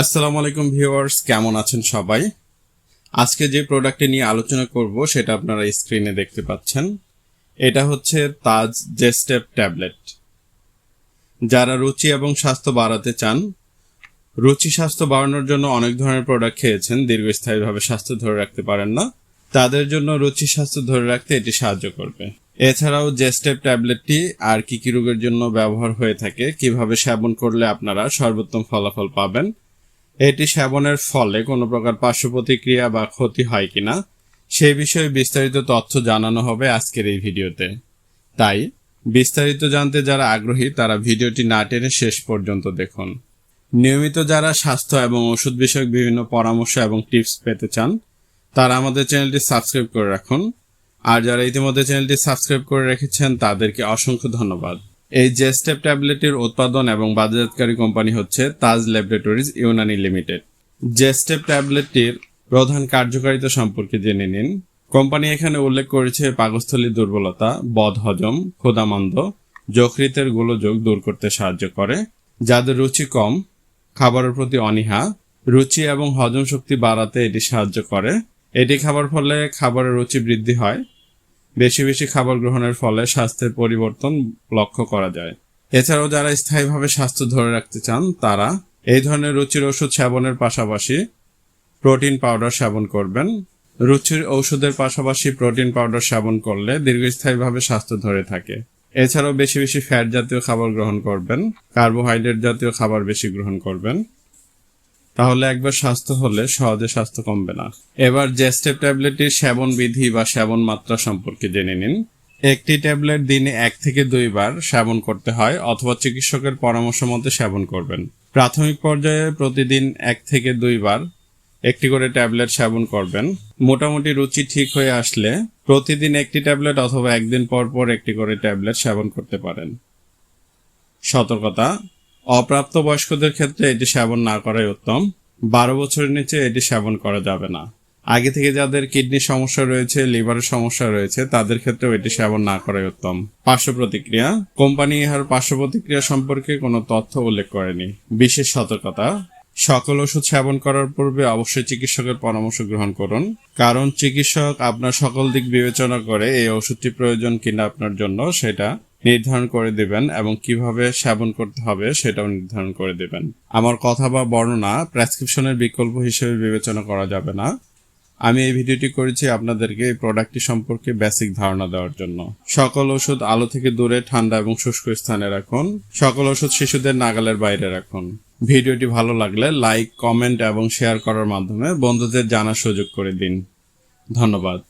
আসসালামু আলাইকুম ভিউয়ার্স, কেমন আছেন সবাই? আজকে যে প্রোডাক্টটি নিয়ে আলোচনা করব, সেটা আপনারা স্ক্রিনে দেখতে পাচ্ছেন। এটা হচ্ছে তাজ জেস্টেপ ট্যাবলেট। যারা রুচি এবং স্বাস্থ্য বাড়াতে চান, রুচি স্বাস্থ্য বাড়ানোর জন্য অনেক ধরনের প্রোডাক্ট খেয়েছেন, দীর্ঘস্থায়ীভাবে স্বাস্থ্য ধরে রাখতে পারেন না। তাদের জন্য রুচি স্বাস্থ্য ধরে রাখতে এটি সাহায্য করবে। এছাড়াও জেস্টেপ ট্যাবলেটটি আর কি কি রোগের জন্য ব্যবহার হয়ে থাকে, কীভাবে সেবন করলে আপনারা সর্বোত্তম ফলাফল পাবেন এটি সেবনের ফলে কোনো প্রকার পার্শ্ব প্রতিক্রিয়া বা ক্ষতি হয় কিনা সেই বিষয়ে বিস্তারিত তথ্য জানানো হবে আজকের এই ভিডিওতে। তাই, বিস্তারিত জানতে যারা আগ্রহী, তারা ভিডিওটি না টেনে শেষ পর্যন্ত দেখুন। নিয়মিত যারা স্বাস্থ্য এবং ওষুধ বিষয়ক বিভিন্ন পরামর্শ এবং টিপস পেতে চান, তারা আমাদের চ্যানেলটি সাবস্ক্রাইব করে রাখুন। আর যারা ইতিমধ্যে চ্যানেলটি সাবস্ক্রাইব করে রেখেছেন, তাদেরকে অসংখ্য ধন্যবাদ। এই জেস্টেপ ট্যাবলেটের উৎপাদন এবং বাজারজাতকারী কোম্পানি হচ্ছে তাজ ল্যাবরেটরিজ ইউনানি লিমিটেড। জেস্টেপ ট্যাবলেটটির প্রধান কার্যকারিতা সম্পর্কে জেনে নিন। কোম্পানি এখানে উল্লেখ করেছে পাকস্থলীর দুর্বলতা, বদ হজম ক্ষুদামন্দ যকৃতের গোলযোগ দূর করতে সাহায্য করে, যাদের রুচি কম, খাবারের প্রতি অনীহা, রুচি এবং হজম শক্তি বাড়াতে এটি সাহায্য করে। এটি খাবার ফলে খাবারের রুচি বৃদ্ধি হয় বেশি বেশি খাবার গ্রহণের ফলে স্বাস্থ্যের পরিবর্তন লক্ষ্য করা যায়। এছাড়াও যারা স্থায়ীভাবে স্বাস্থ্য ধরে রাখতে চান, তারা এই ধরনের রুচির ওষুধ সেবনের পাশাপাশি প্রোটিন পাউডার সেবন করবেন। রুচির ঔষধের পাশাপাশি প্রোটিন পাউডার সেবন করলে দীর্ঘস্থায়ীভাবে স্বাস্থ্য ধরে থাকে। এছাড়াও বেশি বেশি ফ্যাট জাতীয় খাবার গ্রহণ করবেন। কার্বোহাইড্রেট জাতীয় খাবার বেশি গ্রহণ করবেন। তাহলে একবার স্বাস্থ্য হলে সহজে স্বাস্থ্য কমবে না। এবার জেস্টেপ ট্যাবলেটটির সেবন বিধি বা সেবন মাত্রা সম্পর্কে জেনে নিন। একটি ট্যাবলেট দিনে এক থেকে দুইবার সেবন করতে হয় অথবা চিকিৎসকের পরামর্শ মতে সেবন করবেন। প্রাথমিক পর্যায়ে প্রতিদিন এক থেকে দুইবার একটি করে ট্যাবলেট সেবন করবেন। মোটামুটি রুচি ঠিক হয়ে আসলে প্রতিদিন একটি ট্যাবলেট অথবা একদিন পর পর একটি করে ট্যাবলেট সেবন করতে পারেন। সতর্কতা অপ্রাপ্ত বয়স্কদের ক্ষেত্রে এটি সেবন না করাই উত্তম। বারো বছরের নিচে এটি সেবন করা যাবে না। আগে থেকে যাদের কিডনি সমস্যা রয়েছে, লিভারের সমস্যা রয়েছে, তাদের ক্ষেত্রেও এটি সেবন না করাই উত্তম। পার্শ্ব প্রতিক্রিয়া। কোম্পানি ইহার পার্শ্ব প্রতিক্রিয়া সম্পর্কে কোনো তথ্য উল্লেখ করেনি। বিশেষ সতর্কতা। সকল ওষুধ সেবন করার পূর্বে অবশ্যই চিকিৎসকের পরামর্শ গ্রহণ করুন। কারণ চিকিৎসক আপনার সকল দিক বিবেচনা করে এই ওষুধটি প্রয়োজন কিনা আপনার জন্য, সেটা নির্ধারণ করে দেবেন এবং কীভাবে সেবন করতে হবে সেটাও নির্ধারণ করে দেবেন। আমার কথা বা বর্ণনা প্রেসক্রিপশনের বিকল্প হিসেবে বিবেচনা করা যাবে না। আমি এই ভিডিওটি করেছি আপনাদেরকে এই প্রোডাক্টটি সম্পর্কে বেসিক ধারণা দেওয়ার জন্য। সকল ওষুধ আলো থেকে দূরে, ঠান্ডা এবং শুষ্ক স্থানে রাখুন। সকল ওষুধ শিশুদের নাগালের বাইরে রাখুন। ভিডিওটি ভালো লাগলে লাইক কমেন্ট এবং শেয়ার করার মাধ্যমে বন্ধুদের জানার সুযোগ করে দিন। ধন্যবাদ।